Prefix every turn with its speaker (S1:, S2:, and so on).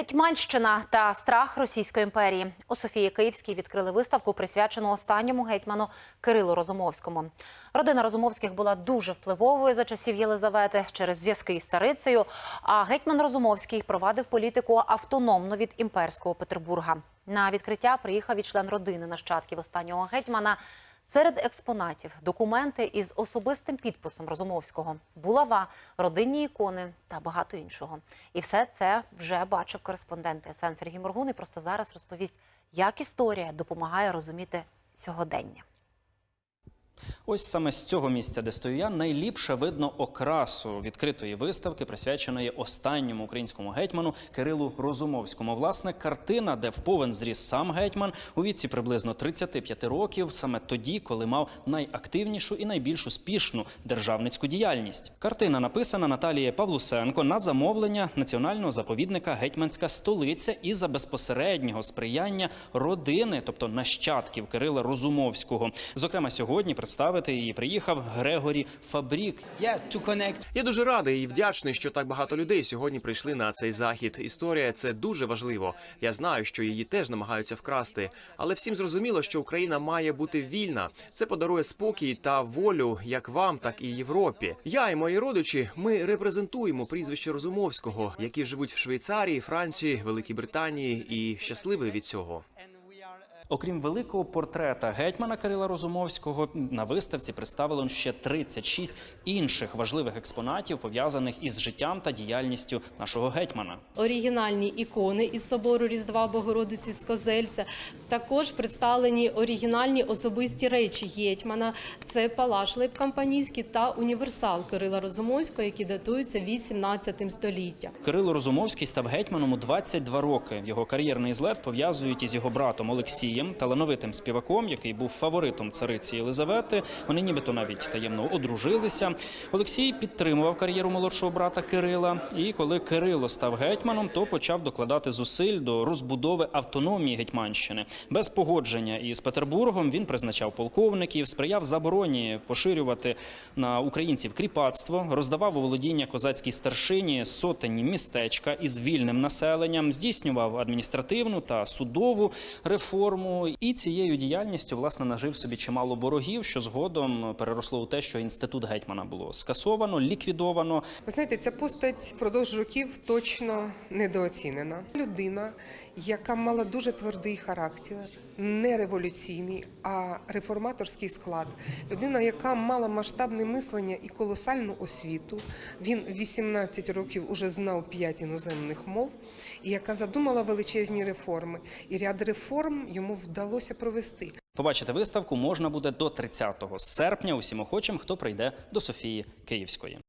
S1: Гетьманщина та страх Російської імперії у Софії Київській відкрили виставку, присвячену останньому гетьману Кирилу Розумовському. Родина Розумовських була дуже впливовою за часів Єлизавети через зв'язки із царицею. А гетьман Розумовський провадив політику автономно від імперського Петербурга. На відкриття приїхав і член родини нащадків останнього гетьмана. Серед експонатів документи із особистим підписом Розумовського, булава, родинні ікони та багато іншого. І все це вже бачив кореспондент СН Сергій Моргун. І просто зараз розповість, як історія допомагає розуміти сьогодення.
S2: Ось саме з цього місця, де стою я, найліпше видно окрасу відкритої виставки, присвяченої останньому українському гетьману Кирилу Розумовському. Власне, картина, де в повен зріс сам гетьман у віці приблизно 35 років, саме тоді, коли мав найактивнішу і найбільш успішну державницьку діяльність. Картина написана Наталією Павлусенко на замовлення національного заповідника Гетьманська столиця і за безпосереднього сприяння родини, тобто нащадків Кирила Розумовського. Зокрема, сьогодні представити її приїхав Грегорі Фабрік.
S3: Yeah.
S4: Я дуже радий і вдячний, що так багато людей сьогодні прийшли на цей захід. Історія це дуже важливо. Я знаю, що її теж намагаються вкрасти, але всім зрозуміло, що Україна має бути вільна. Це подарує спокій та волю як вам, так і Європі. Я і мої родичі. Ми репрезентуємо прізвище Розумовського, які живуть в Швейцарії, Франції, Великій Британії, і щасливі від цього.
S2: Окрім великого портрета гетьмана Кирила Розумовського, на виставці представлено ще 36 інших важливих експонатів, пов'язаних із життям та діяльністю нашого гетьмана.
S5: оригінальні ікони із собору Різдва Богородиці з Козельця. Також представлені оригінальні особисті речі гетьмана. Це палаш Лейб-Кампанійський та універсал Кирила Розумовського, які датуються 18 століттям.
S2: Кирило Розумовський став гетьманом у 22 роки. Його кар'єрний злет пов'язують із його братом Олексієм, талановитим співаком, який був фаворитом цариці Єлизавети. Вони нібито навіть таємно одружилися. Олексій підтримував кар'єру молодшого брата Кирила. І коли Кирило став гетьманом, то почав докладати зусиль до розбудови автономії Гетьманщини. Без погодження із Петербургом він призначав полковників, сприяв забороні поширювати на українців кріпацтво, роздавав у володіння козацькій старшині сотенні містечка із вільним населенням, здійснював адміністративну та судову реформу. І цією діяльністю власне нажив собі чимало ворогів, що згодом переросло у те, що інститут гетьмана було скасовано, ліквідовано.
S6: Ви знаєте, ця постать впродовж років точно недооцінена. Людина, яка мала дуже твердий характер, не революційний, а реформаторський склад. Людина, яка мала масштабне мислення і колосальну освіту. Він 18 років уже знав 5 іноземних мов, і яка задумала величезні реформи. І ряд реформ йому вдалося провести.
S2: Побачити виставку можна буде до 30 серпня усім охочим, хто прийде до Софії Київської.